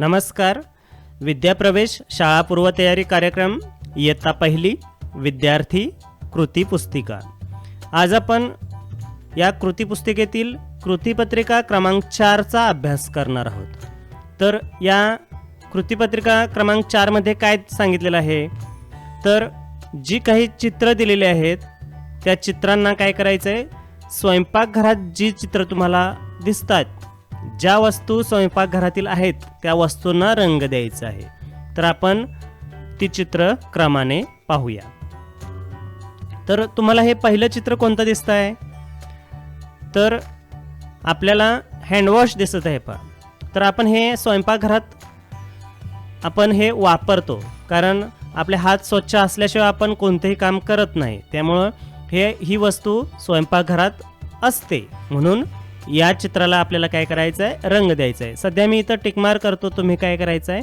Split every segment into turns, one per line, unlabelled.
नमस्कार. विद्याप्रवेश शाळा पूर्वतयारी कार्यक्रम इयत्ता पहिली विद्यार्थी कृती पुस्तिका. आज आपण या कृती पुस्तिकेतील कृतीपत्रिका क्रमांक चारचा अभ्यास करणार आहोत. तर या कृतीपत्रिका क्रमांक चारमध्ये काय सांगितलेलं आहे? तर जी काही चित्र दिलेली आहेत त्या चित्रांना काय करायचं आहे स्वयंपाकघरात जी चित्र तुम्हाला दिसतात ज्या वस्तू स्वयंपाकघरातील आहेत त्या वस्तूंना रंग द्यायचा आहे. तर आपण ती चित्र क्रमाने पाहूया. तर तुम्हाला हे पहिलं चित्र कोणतं दिसतं आहे तर आपल्याला हँडवॉश दिसत आहे पा तर आपण हे स्वयंपाकघरात आपण हे वापरतो. कारण आपले हात स्वच्छ असल्याशिवाय आपण कोणतेही काम करत नाही. त्यामुळं हे ही वस्तू स्वयंपाकघरात असते. म्हणून या चित्राला आपल्याला काय करायचं आहे रंग द्यायचा आहे सध्या मी इथं टिकमार करतो तुम्ही काय करायचं आहे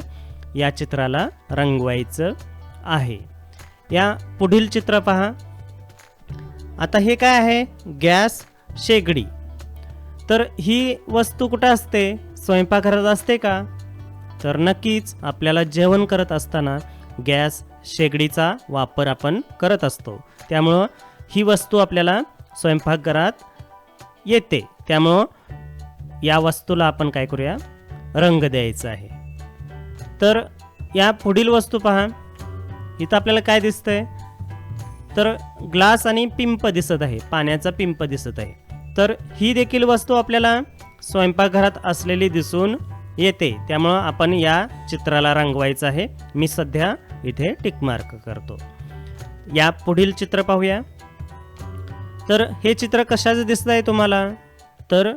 या चित्राला रंगवायचं आहे. या पुढील चित्र पहा. आता हे काय आहे? गॅस शेगडी. तर ही वस्तू कुठं असते? स्वयंपाकघरात असते का? तर नक्कीच आपल्याला जेवण करत असताना गॅस शेगडीचा वापर आपण करत असतो. त्यामुळं ही वस्तू आपल्याला स्वयंपाकघरात येते. त्यामुळं या वस्तूला आपण काय करूया? रंग द्यायचा आहे. तर या पुढील वस्तू पहा. इथं आपल्याला काय दिसतंय? तर ग्लास आणि पिंप दिसत आहे. पाण्याचा पिंप दिसत आहे. तर ही देखील वस्तू आपल्याला स्वयंपाकघरात असलेली दिसून येते. त्यामुळं आपण या चित्राला रंगवायचं आहे. मी सध्या इथे टिकमार्क करतो. या पुढील चित्र पाहूया. तर हे चित्र कशाचं दिसत आहे तुम्हाला? तर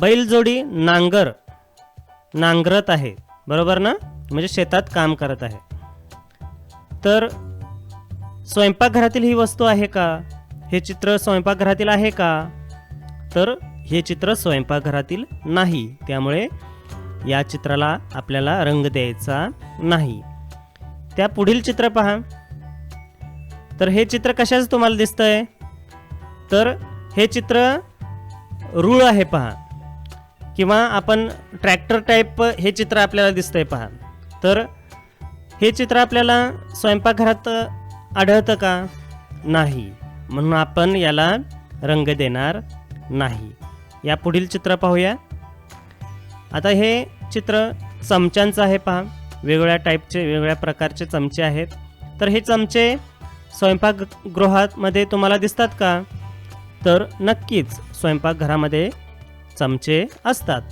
बैलजोडी नांगर नांगरत आहे. बरोबर ना? म्हणजे शेतात काम करत आहे. तर स्वयंपाकघरातील ही वस्तू आहे का? हे चित्र स्वयंपाकघरातील आहे का? तर हे चित्र स्वयंपाकघरातील नाही. त्यामुळे या चित्राला आपल्याला रंग द्यायचा नाही. त्या पुढील चित्र पहा. तर हे चित्र कशाचं तुम्हाला दिसतंय? तर हे चित्र रूळ आहे पहा. किंवा आपण ट्रॅक्टर टाईप हे चित्र आपल्याला दिसतंय पहा. तर हे चित्र आपल्याला स्वयंपाकघरात आढळतं का? नाही. म्हणून आपण याला रंग देणार नाही. या पुढील चित्र पाहूया. आता हे चित्र चमच्यांचं आहे पहा. वेगवेगळ्या टाईपचे वेगवेगळ्या प्रकारचे चमचे आहेत. तर हे चमचे स्वयंपाकगृहामध्ये तुम्हाला दिसतात का? तर नक्कीच स्वयंपाकघरामध्ये चमचे असतात.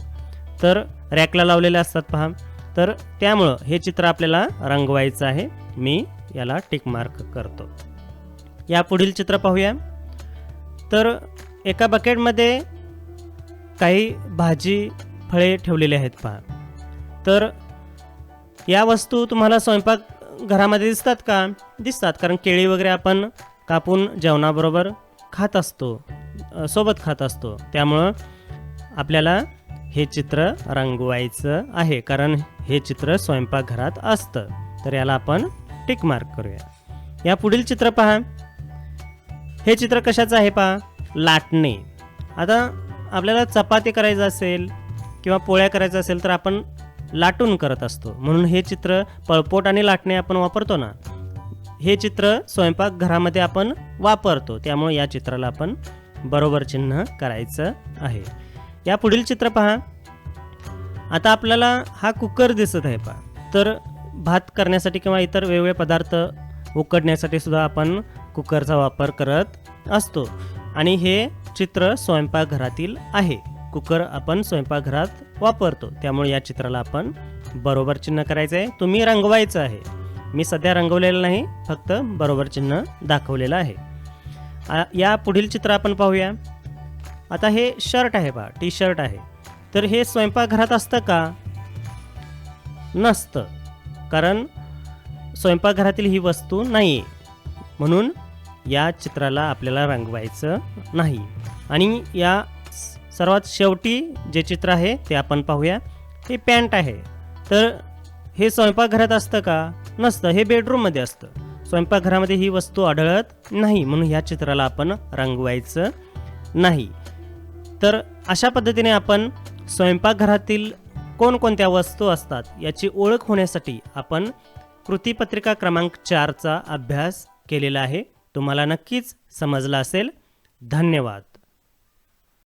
तर रॅकला लावलेले असतात पहा. तर त्यामुळं हे चित्र आपल्याला रंगवायचं आहे. मी याला टिक मार्क करतो. या पुढील चित्र पाहूया. तर एका बकेटमध्ये काही भाजी फळे ठेवलेली आहेत पहा. तर या वस्तू तुम्हाला स्वयंपाक घरामध्ये दिसतात का? दिसतात. कारण केळी वगैरे आपण कापून जेवणाबरोबर खात असतो सोबत खात असतो. त्यामुळं आपल्याला हे चित्र रंगवायचं आहे. कारण हे चित्र स्वयंपाकघरात असतं. तर याला आपण टिक मार्क करूया. या पुढील चित्र पहा. हे चित्र कशाचं आहे पहा? लाटणे. आता आपल्याला चपाती करायचं असेल किंवा पोळ्या करायचं असेल तर आपण लाटून करत असतो. म्हणून हे चित्र पळपोट आणि लाटणे आपण वापरतो ना? हे चित्र स्वयंपाकघरामध्ये आपण वापरतो. त्यामुळे या चित्राला आपण बरोबर चिन्ह करायचं आहे. या पुढील चित्र पहा. आता आपल्याला हा कुकर दिसत आहे पहा. तर भात करण्यासाठी किंवा इतर वेगवेगळे पदार्थ उकडण्यासाठी सुद्धा आपण कुकरचा वापर करत असतो. आणि हे चित्र स्वयंपाकघरातील आहे. कुकर आपण स्वयंपाकघरात वापरतो. त्यामुळे या चित्राला आपण बरोबर चिन्ह करायचं आहे तुम्ही रंगवायचं आहे. मी सध्या रंगवलेलं नाही फक्त बरोबर चिन्ह दाखवलेलं आहे. या पुढील चित्र आपण पाहूया. आता हे शर्ट आहे पहा टी शर्ट आहे. तर हे स्वयंपाकघरात असतं का? नसतं. कारण स्वयंपाकघरातील ही वस्तू नाही आहे म्हणून या चित्राला आपल्याला रंगवायचं नाही. आणि या सर्वात शेवटी जे चित्र आहे ते आपण पाहूया. हे पॅन्ट आहे. तर हे स्वयंपाकघरात असतं का? नसतं हे बेडरूममध्ये असतं. स्वयंपाकघरामध्ये ही वस्तू आढळत नाही म्हणून ह्या चित्राला आपण रंगवायचं नाही. तर अशा पद्धतीने आपण स्वयंपाकघरातील कोणकोणत्या वस्तू असतात याची ओळख होण्यासाठी आपण कृतीपत्रिका क्रमांक चारचा अभ्यास केलेला आहे. तुम्हाला नक्कीच समजला असेल. धन्यवाद.